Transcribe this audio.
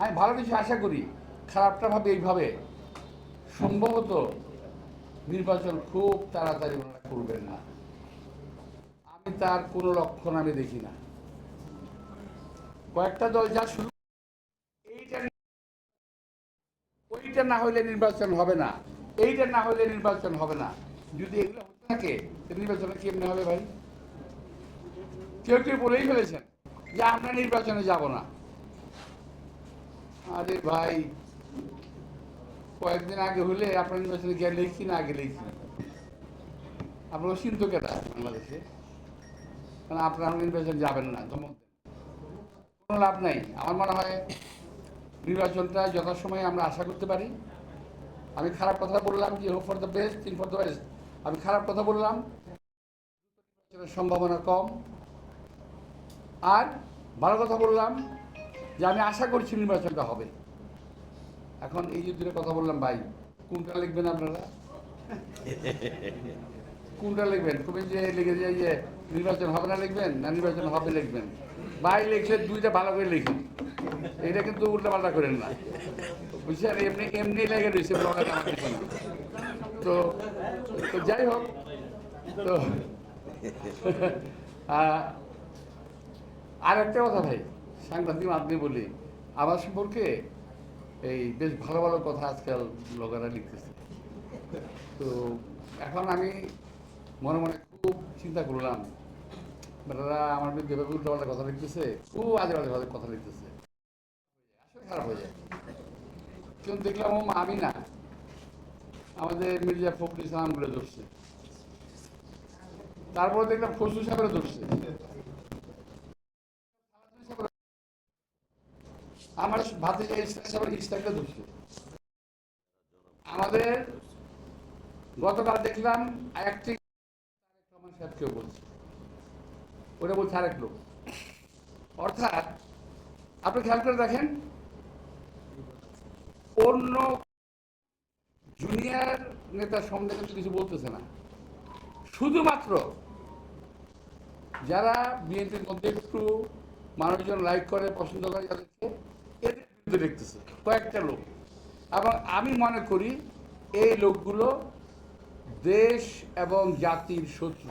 আমি ভালো কিছু আশা করি, খারাপটা ভাবে এইভাবে। সম্ভবত নির্বাচন খুব তাড়াতাড়ি ওনারা করবেন না। আমি তার কোনো লক্ষণ আমি দেখি না। কয়েকটা দল যা শুরু ওইটা না হলে নির্বাচন হবে না। এইটা না হলে নির্বাচন হবে না। যদি এগুলো হতে থাকে নির্বাচনে কেমনে হবে ভাই? কেউ কেউ বলেই ফেলেছেন যে আমরা নির্বাচনে যাব না। আরে ভাই, কয়েকদিন আগে হলে আপনার নির্বাচনে গেলে কি না গেলে কি আপনার চিন্ত কেটা বাংলাদেশে। কারণ আপনারা নির্বাচন যাবেন না কোনো লাভ নাই। আমার মনে হয় নির্বাচনটা যথাসময়ে আমরা আশা করতে পারি। আমি খারাপ কথা বললাম যে hope for the best thing for the best আমি খারাপ কথা বললাম। সম্ভাবনা কম। আর ভালো কথা বললাম যে আমি আশা করছি নির্বাচনটা হবে। এখন এই যে কথা বললাম, ভাই, কোনটা লিখবেন আপনারা? কোনটা লিখবেন? তুমি যে লিখে যে যে নির্বাচন হবে না লিখবেন, না নির্বাচন হবে লিখবেন? ভাই লিখলে দুইটা ভালো করে লিখুন। এটা কিন্তু উল্টা পাল্টা করেন না। বুঝছেন? এমনি এমনি লেগে রয়েছে। তো তো যাই হোক, তো আর একটা কথা ভাই। সাংবাদিক আপনি বলি আমার সম্পর্কে এই বেশ ভালো ভালো কথা আজকাল ব্লগাররা লিখতেছে। তো এখন আমি মনে মনে খুব চিন্তা করলাম বেটারা আমার বিরুদ্ধে কথা লিখতেছে, খুব আজে বাজে বাজে কথা লিখতেছে। আসলে খারাপ হয়ে যায়। কিন্তু দেখলাম ও আমি না, আমাদের মির্জা ফখরুল ইসলাম বলে ধরছে। তারপরে দেখলাম ফসল সাহেবের ধরছে। আমার ভাতে ইস্তাকটা ধরছে। আমাদের গতকাল দেখলাম একটি রহমান বলছে। ওটা বলছে আরেক লোক। অর্থাৎ আপনি খেয়াল করে দেখেন, অন্য জুনিয়র নেতার সম্বন্ধে কিছু বলতেছে না। শুধুমাত্র যারা বিএনপির মধ্যে একটু মানুষজন লাইক করে, পছন্দ করে বিরুদ্ধে দেখতেছে কয়েকটা লোক। এবং আমি মনে করি এই লোকগুলো দেশ এবং জাতির শত্রু।